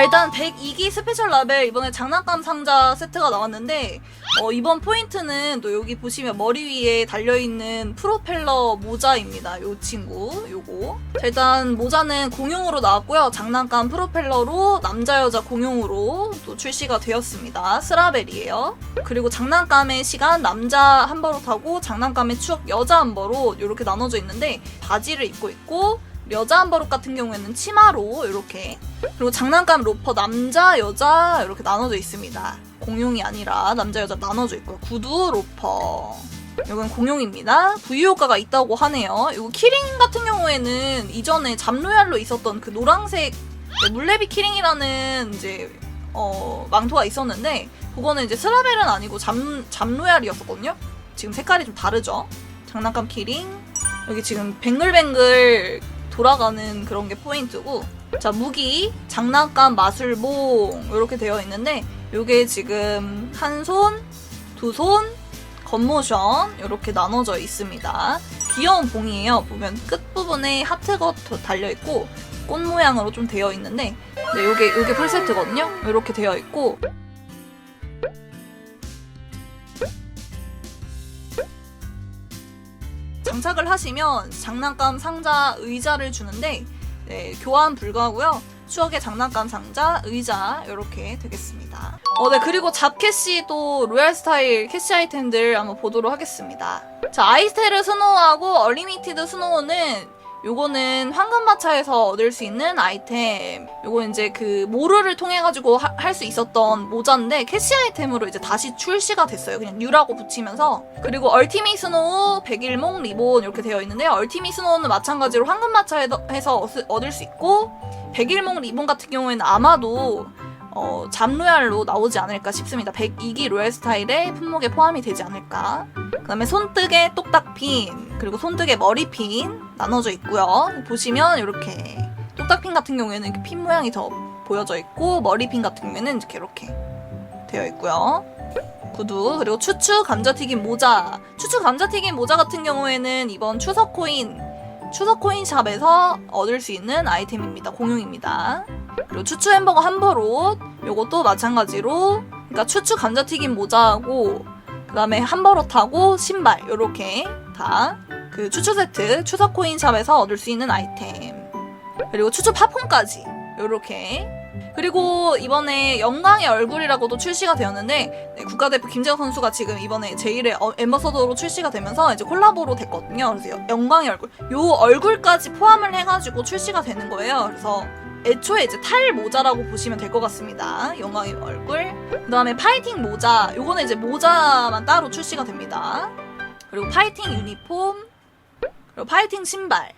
자 일단 102기 스페셜 라벨 이번에 장난감 상자 세트가 나왔는데 어, 이번 포인트는 또 여기 보시면 머리 위에 달려있는 프로펠러 모자입니다. 요 친구 요거 자 일단 모자는 공용으로 나왔고요. 장난감 프로펠러로 남자 여자 공용으로 또 출시가 되었습니다. 스라벨이에요. 그리고 장난감의 시간 남자 한 버릇하고 장난감의 추억 여자 한 버릇 이렇게 나눠져 있는데 바지를 입고 있고 여자 한 버릇 같은 경우에는 치마로 이렇게 그리고 장난감 로퍼 남자 여자 이렇게 나눠져 있습니다. 공용이 아니라 남자 여자 나눠져 있고요. 구두 로퍼 이건 공용입니다. V 효과가 있다고 하네요. 이거 키링 같은 경우에는 이전에 잡로얄로 있었던 그 노란색 네, 물레비 키링이라는 이제 어, 망토가 있었는데 그거는 이제 스라벨은 아니고 잡, 잡로얄이었었거든요. 지금 색깔이 좀 다르죠. 장난감 키링 여기 지금 뱅글뱅글 돌아가는 그런 게 포인트고 자 무기 장난감 마술봉 이렇게 되어 있는데 요게 지금 한 손, 두 손, 겉모션 이렇게 나눠져 있습니다. 귀여운 봉이에요. 보면 끝부분에 하트가 더 달려 있고 꽃 모양으로 좀 되어 있는데 네, 요게 요게 풀 세트거든요. 이렇게 되어 있고 장착을 하시면 장난감 상자 의자를 주는데 네, 교환 불가고요. 추억의 장난감 상자 의자 이렇게 되겠습니다. 어, 네 그리고 잡 캐시 또 로얄 스타일 캐시 아이템들 한번 보도록 하겠습니다. 자 아이스테르 스노우하고 얼리미티드 스노우는 요거는 황금마차에서 얻을 수 있는 아이템. 요거 이제 그 모르를 통해 가지고 할 수 있었던 모자인데 캐시 아이템으로 이제 다시 출시가 됐어요. 그냥 뉴라고 붙이면서. 그리고 얼티미 스노우, 백일몽 리본 이렇게 되어 있는데요. 얼티미 스노우는 마찬가지로 황금마차에서 얻을 수 있고 백일몽 리본 같은 경우에는 아마도 어, 잡로얄로 나오지 않을까 싶습니다. 102기 로얄 스타일의 품목에 포함이 되지 않을까. 그 다음에 손뜨개 똑딱핀, 그리고 손뜨개 머리핀 나눠져 있고요. 보시면 이렇게 똑딱핀 같은 경우에는 이렇게 핀 모양이 더 보여져 있고, 머리핀 같은 경우에는 이렇게 이렇게 되어 있고요. 구두, 그리고 추추 감자튀김 모자. 추추 감자튀김 모자 같은 경우에는 이번 추석 코인, 추석 코인 샵에서 얻을 수 있는 아이템입니다. 공용입니다. 그리고 추추 햄버거 한 버릇 요것도 마찬가지로 그러니까 추추 감자튀김 모자하고 그다음에 한 버릇하고 신발 요렇게 다 그 추추 세트 추석 코인샵에서 얻을 수 있는 아이템. 그리고 추추 팝콘까지 요렇게 그리고 이번에 영광의 얼굴이라고도 출시가 되었는데 네, 국가대표 김재호 선수가 지금 이번에 제1의 어, 엠버서더로 출시가 되면서 이제 콜라보로 됐거든요. 그래서 여- 영광의 얼굴 요 얼굴까지 포함을 해가지고 출시가 되는 거예요. 그래서 애초에 이제 탈 모자라고 보시면 될 것 같습니다. 영광의 얼굴. 그 다음에 파이팅 모자. 요거는 이제 모자만 따로 출시가 됩니다. 그리고 파이팅 유니폼. 그리고 파이팅 신발.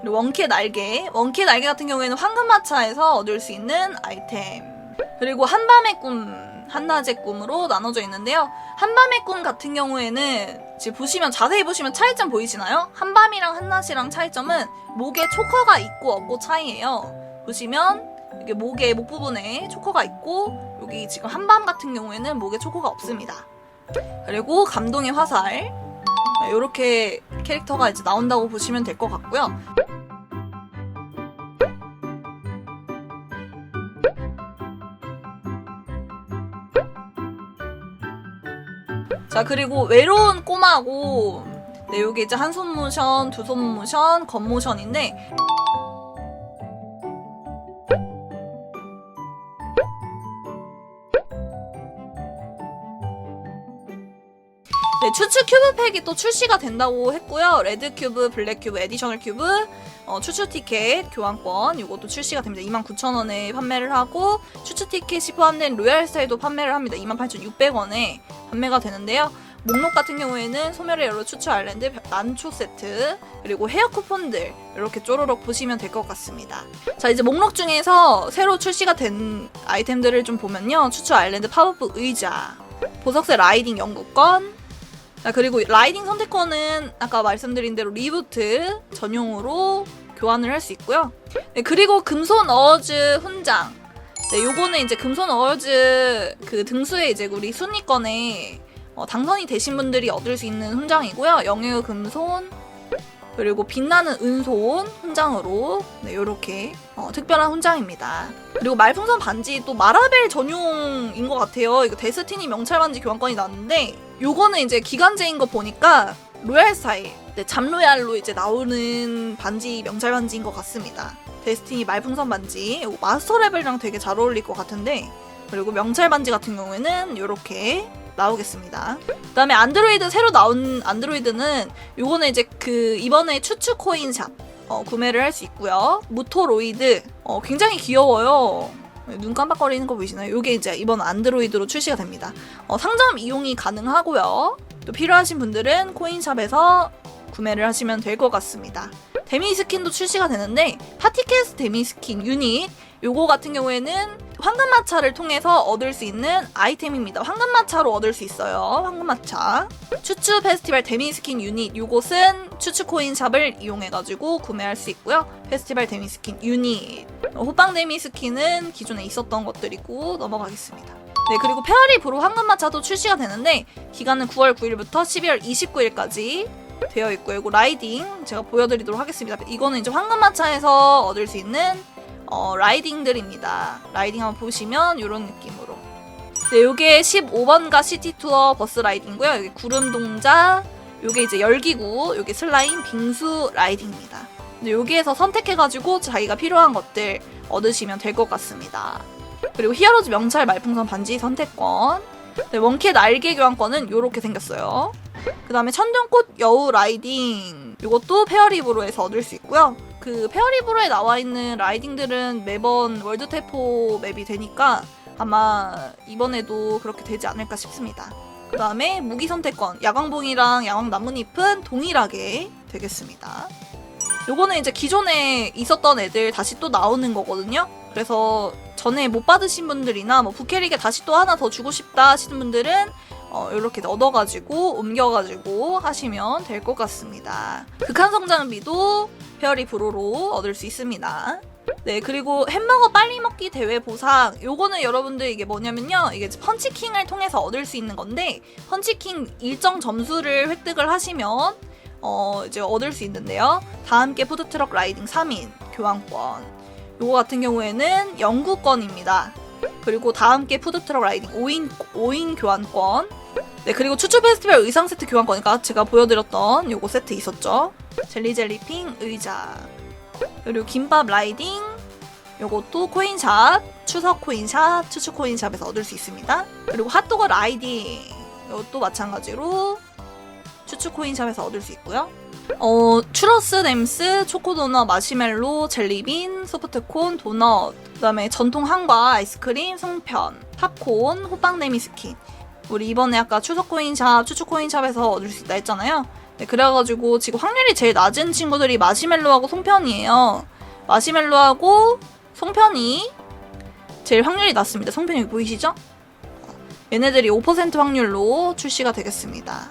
그리고 원키의 날개. 원키의 날개 같은 경우에는 황금마차에서 얻을 수 있는 아이템. 그리고 한밤의 꿈, 한낮의 꿈으로 나눠져 있는데요. 한밤의 꿈 같은 경우에는 지금 보시면 자세히 보시면 차이점 보이시나요? 한밤이랑 한낮이랑 차이점은 목에 초커가 있고 없고 차이예요. 보시면 이게 목에 목 부분에 초커가 있고 여기 지금 한밤 같은 경우에는 목에 초커가 없습니다. 그리고 감동의 화살 이렇게 캐릭터가 이제 나온다고 보시면 될 것 같고요. 자 그리고 외로운 꼬마고 네 요게 이제 한 손 모션, 두 손 모션, 겉 모션인데 네, 추추 큐브 팩이 또 출시가 된다고 했고요. 레드 큐브, 블랙 큐브, 에디셔널 큐브, 어, 추추 티켓 교환권 이것도 출시가 됩니다. 29,000원에 판매를 하고 추추 티켓이 포함된 로얄 스타일도 판매를 합니다. 28,600원에 판매가 되는데요. 목록 같은 경우에는 소멸의 여러 추추 아일랜드 난초 세트 그리고 헤어 쿠폰들 이렇게 쪼로록 보시면 될 것 같습니다. 자 이제 목록 중에서 새로 출시가 된 아이템들을 좀 보면요. 추추 아일랜드 팝업 의자, 보석색 라이딩 연구권, 자, 그리고 라이딩 선택권은 아까 말씀드린 대로 리부트 전용으로 교환을 할 수 있고요. 네, 그리고 금손 어즈 훈장. 네, 요거는 이제 금손 어즈 그 등수에 이제 우리 순위권에 어, 당선이 되신 분들이 얻을 수 있는 훈장이고요. 영유 금손 그리고 빛나는 은손 훈장으로 네, 이렇게 특별한 훈장입니다. 그리고 말풍선 반지 또 마라벨 전용인 것 같아요. 이거 데스티니 명찰 반지 교환권이 나왔는데 요거는 이제 기간제인 거 보니까 로얄 스타일, 네, 잠로얄로 이제 나오는 반지 명찰 반지인 것 같습니다. 데스티니 말풍선 반지, 마스터 레벨이랑 되게 잘 어울릴 것 같은데 그리고 명찰 반지 같은 경우에는 이렇게 나오겠습니다. 그다음에 안드로이드 새로 나온 안드로이드는 요거는 이제 그 이번에 추추 코인샵 어, 구매를 할 수 있고요. 무토로이드 어, 굉장히 귀여워요. 눈 깜빡거리는 거 보이시나요? 요게 이제 이번 안드로이드로 출시가 됩니다. 어, 상점 이용이 가능하고요. 또 필요하신 분들은 코인샵에서 구매를 하시면 될 것 같습니다. 데미 스킨도 출시가 되는데 파티캐스트 데미 스킨 유닛 요거 같은 경우에는 황금마차를 통해서 얻을 수 있는 아이템입니다. 황금마차로 얻을 수 있어요. 황금마차. 추추 페스티벌 데미 스킨 유닛 요것은 추추 코인 샵을 이용해가지고 구매할 수 있고요. 페스티벌 데미 스킨 유닛. 호빵 데미 스킨은 기존에 있었던 것들이고 넘어가겠습니다. 네, 그리고 페어리 브로 황금마차도 출시가 되는데 기간은 9월 9일부터 12월 29일까지 되어 있고요. 이거 라이딩 제가 보여드리도록 하겠습니다. 이거는 이제 황금마차에서 얻을 수 있는 어, 라이딩들입니다. 라이딩 한번 보시면 이런 느낌으로. 네, 요게 15번가 시티 투어 버스 라이딩이고요. 여기 구름 동자, 요게 이제 열기구, 요게 슬라임 빙수 라이딩입니다. 근데 여기에서 선택해가지고 자기가 필요한 것들 얻으시면 될 것 같습니다. 그리고 히어로즈 명찰 말풍선 반지 선택권. 네, 원키의 날개 교환권은 이렇게 생겼어요. 그 다음에 천둥꽃 여우 라이딩. 이것도 페어리브로에서 얻을 수 있고요. 그 페어리브로에 나와 있는 라이딩들은 매번 월드 테포 맵이 되니까 아마 이번에도 그렇게 되지 않을까 싶습니다. 그 다음에 무기 선택권, 야광봉이랑 야광 나뭇잎은 동일하게 되겠습니다. 요거는 이제 기존에 있었던 애들 다시 또 나오는 거거든요. 그래서 전에 못 받으신 분들이나 뭐 부캐릭에 다시 또 하나 더 주고 싶다 하시는 분들은 어, 이렇게 얻어가지고 옮겨가지고 하시면 될 것 같습니다. 극한 성장비도 페어리 브로로 얻을 수 있습니다. 네, 그리고 햄버거 빨리 먹기 대회 보상. 요거는 여러분들 이게 뭐냐면요. 이게 펀치킹을 통해서 얻을 수 있는 건데, 펀치킹 일정 점수를 획득을 하시면, 어, 이제 얻을 수 있는데요. 다 함께 푸드트럭 라이딩 3인 교환권. 요거 같은 경우에는 영구권입니다. 그리고 다 함께 푸드트럭 라이딩 5인, 5인 교환권. 네, 그리고 추추 페스티벌 의상 세트 교환권이니까 제가 보여드렸던 요거 세트 있었죠. 젤리젤리핑 의자. 그리고 김밥 라이딩. 요것도 코인샵, 추석 코인샵, 추추 코인샵에서 얻을 수 있습니다. 그리고 핫도그 라이딩. 이것도 마찬가지로 추추 코인샵에서 얻을 수 있고요. 어, 추러스 램스, 초코도넛, 마시멜로, 젤리빈, 소프트콘, 도넛, 그 다음에 전통 한과, 아이스크림, 송편, 팝콘, 호빵내미 스킨. 우리 이번에 아까 추석 코인샵, 추추 코인샵에서 얻을 수 있다 했잖아요. 네, 그래가지고 지금 확률이 제일 낮은 친구들이 마시멜로하고 송편이에요. 마시멜로하고 송편이 제일 확률이 낮습니다. 송편 여기 보이시죠? 얘네들이 5% 확률로 출시가 되겠습니다.